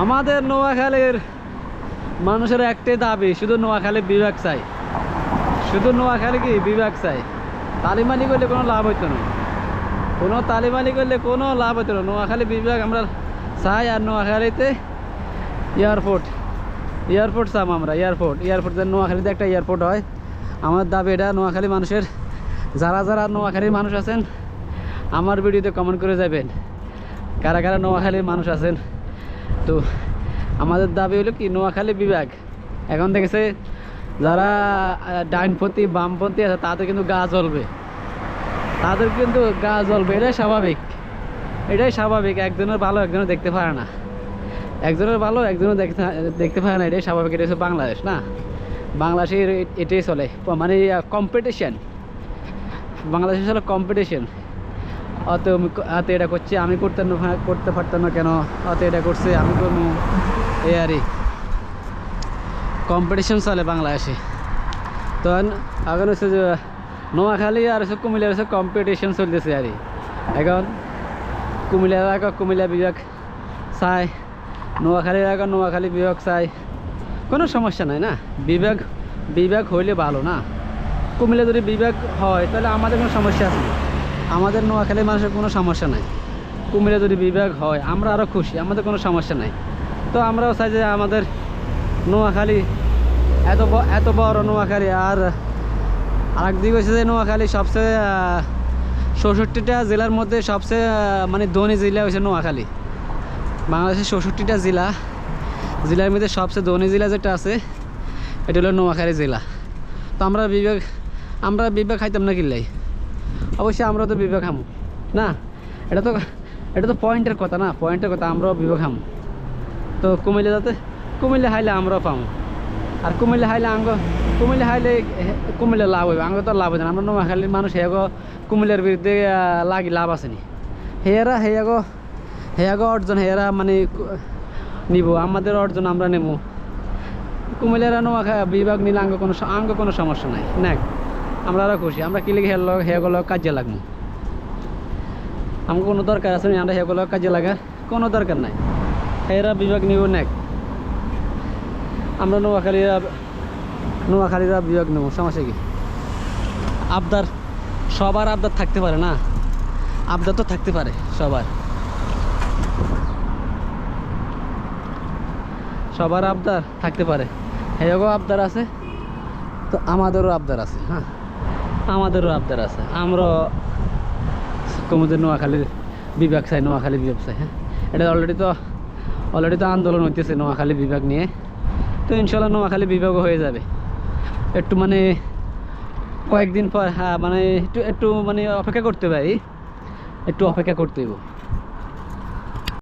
আমাদের নোয়াখালীর মানুষের একটাই দাবি, শুধু নোয়াখালী বিভাগ চাই। শুধু নোয়াখালী কি? বিভাগ চাই। তালিমানি করলে কোনো লাভ হইতো না। কোনো তালিমানি করলে কোনো লাভ হইতো না। নোয়াখালী বিভাগ আমরা চাই আর নোয়াখালীতে এয়ারপোর্ট। এয়ারপোর্ট চাম আমরা, এয়ারপোর্ট। এয়ারপোর্ট যেন নোয়াখালীতে একটা এয়ারপোর্ট হয়। আমার দাবি এটা, নোয়াখালী মানুষের, যারা যারা নোয়াখালীর মানুষ আছেন, আমার ভিডিওতে কমেন্ট করে যাবেন। কারা কারা নোয়াখালীর মানুষ আছেন? তো আমাদের দাবি হলো কি, নোয়াখালী বিভাগ। এখন দেখেছে যারা ডাইনপন্থী বামপন্থী আছে, তাদের কিন্তু গা জ্বলবে। তাদের কিন্তু গা জ্বলবে, এটাই স্বাভাবিক। এটাই স্বাভাবিক, একজনের ভালো, একজনের দেখতে পারে না। একজনের ভালো, একজনের দেখতে দেখতে পারে না, এটাই স্বাভাবিক এটা হচ্ছে বাংলাদেশ, না? বাংলাদেশের এটাই চলে। মানে কম্পিটিশান বাংলাদেশে চলে কম্পিটিশন অত অত এটা করছে, আমি করতে করতে পারতাম না কেন? অত এটা করছে, আমি করব এই আরই কম্পিটিশন চলে বাংলাদেশে। তো এখন হচ্ছে যে নোয়াখালী আর হচ্ছে কুমিল্লার হচ্ছে কম্পিটিশন চলতেছে আর এখন কুমিল্লার এখন কুমিল্লা বিভাগ চাই নোয়াখালীর এখন নোয়াখালী বিভাগ চাই কোনো সমস্যা নাই না? বিভাগ বিভাগ হইলে ভালো না। কুমিল্লা যদি বিভাগ হয়, তাহলে আমাদের কোনো সমস্যা আছে না। আমাদের নোয়াখালী মানুষের কোনো সমস্যা নাই। কুমিল্লা যদি বিভাগ হয়, আমরা আরও খুশি, আমাদের কোনো সমস্যা নাই। তো আমরাও চাই যে আমাদের নোয়াখালী, এত এত বড় নোয়াখালী, আর আরেক দিক হচ্ছে যে নোয়াখালী সবচেয়ে চৌষট্টিটা জেলার মধ্যে সবচেয়ে মানে ধনী জেলা হচ্ছে নোয়াখালী। বাংলাদেশের চৌষট্টিটা জেলা, জেলার মধ্যে সবচেয়ে ধনী জেলা যেটা আছে, এটা হলো নোয়াখালী জেলা। তো আমরা বিবেক আমরা বিবেক খাইতাম না কিনলাই অবশ্যই আমরা তো বিবেক খামু না? এটা তো এটা তো পয়েন্টের কথা না? পয়েন্টের কথা আমরাও বিবেক খামু তো কুমিল্লা যাতে কুমিল্লা হাইলে আমরাও পামু। আর কুমিল্লা হাইলে আঙ্গ কুমিল্লা হাইলে কুমিল্লা লাভ হইবে। আঙ্গ তো লাভ হইবে আমরা নোয়াখালীর মানুষ হেয়াগো কুমিল্লার বিরুদ্ধে লাগি লাভ আসেনি হেয়ারা হেয়াগো হেয়াগো অর্জন হেয়ারা মানে নিব। আমাদের অর্জন আমরা নেব। কুমিল্লার নোয়াখা বিভাগ নিলে আঙ্গ কোনো আঙ্গ কোনো সমস্যা নাই। না আমরা আরও খুশি। আমরা কিলে হেয়ার লগ হেয়াগুলো কাজে লাগবো আমার কোনো দরকার আছে আমরা হেয়াগুলো কাজে লাগার কোনো দরকার নাই। হেরা বিভাগ নিব নেক। আমরা নোয়াখালীরা নোয়াখালীরা বিভাগ নেব, সমস্যা কি? আবদার সবার আবদার থাকতে পারে না? আবদার তো থাকতে পারে সবার। সবার আবদার থাকতে পারে। হেগো আবদার আছে, তো আমাদেরও আবদার আছে হ্যাঁ? আমাদেরও আবদার আছে। আমরা কমুদের নোয়াখালীর বিভাগ চাই, নোয়াখালী বিভাগ চাই হ্যাঁ? এটা অলরেডি তো অলরেডি তো আন্দোলন হইতেছে নোয়াখালী বিভাগ নিয়ে। তো ইনশাল্লাহ নোয়াখালী বিভাগও হয়ে যাবে। একটু মানে কয়েকদিন পর হ্যাঁ মানে একটু একটু মানে অপেক্ষা করতে পারি একটু অপেক্ষা করতে হইব।